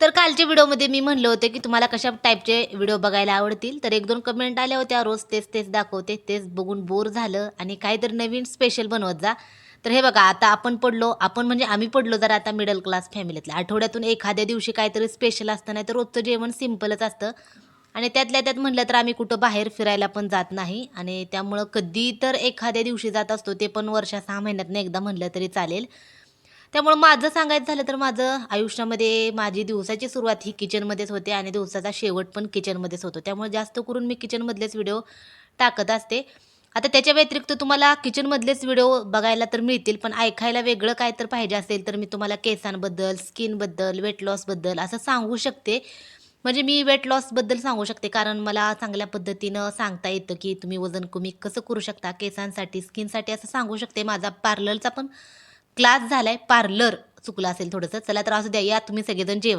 तर कालच्या व्हिडिओमध्ये मी म्हणलं होतं की तुम्हाला कशा टाईपचे व्हिडिओ बघायला आवडतील? तर एक दोन कमेंट आल्या होत्या रोज तेच तेच दाखवते तेच बघून बोर झालं आणि काहीतरी नवीन स्पेशल बनवत जा. तर हे बघा आता आपण पडलो आपण म्हणजे आम्ही पडलो जर आता मिडल क्लास फॅमिलीतल्या आठवड्यातून एखाद्या दिवशी काहीतरी स्पेशल असतं नाही तर रोजचं जेवण सिम्पलच असतं. आणि त्यातल्या त्यात म्हटलं तर आम्ही कुठं बाहेर फिरायला पण जात नाही. आणि त्यामुळं कधी तर एखाद्या दिवशी जात असतो ते पण वर्षा सहा महिन्यातनं एकदा म्हणलं तरी चालेल. त्यामुळं माझं सांगायचं झालं तर माझं आयुष्यामध्ये माझी दिवसाची सुरुवात ही किचनमध्येच होते आणि दिवसाचा शेवट पण किचनमध्येच होतो. त्यामुळे जास्त करून मी किचनमधलेच व्हिडिओ टाकत असते. आता त्याच्या व्यतिरिक्त तुम्हाला किचनमधलेच व्हिडिओ बघायला तर मिळतील पण ऐकायला वेगळं काय तर पाहिजे असेल तर मी तुम्हाला केसांबद्दल स्किनबद्दल वेट लॉसबद्दल असं सांगू शकते. म्हणजे मी वेट लॉसबद्दल सांगू शकते कारण मला चांगल्या पद्धतीनं सांगता येतं की तुम्ही वजन कमी कसं करू शकता केसांसाठी स्किनसाठी असं सांगू शकते. माझा पार्लरचा पण क्लास झालाय पार्लर चुकलं असेल थोडंसं चला तर असू द्या या तुम्ही सगळेजण जेवण.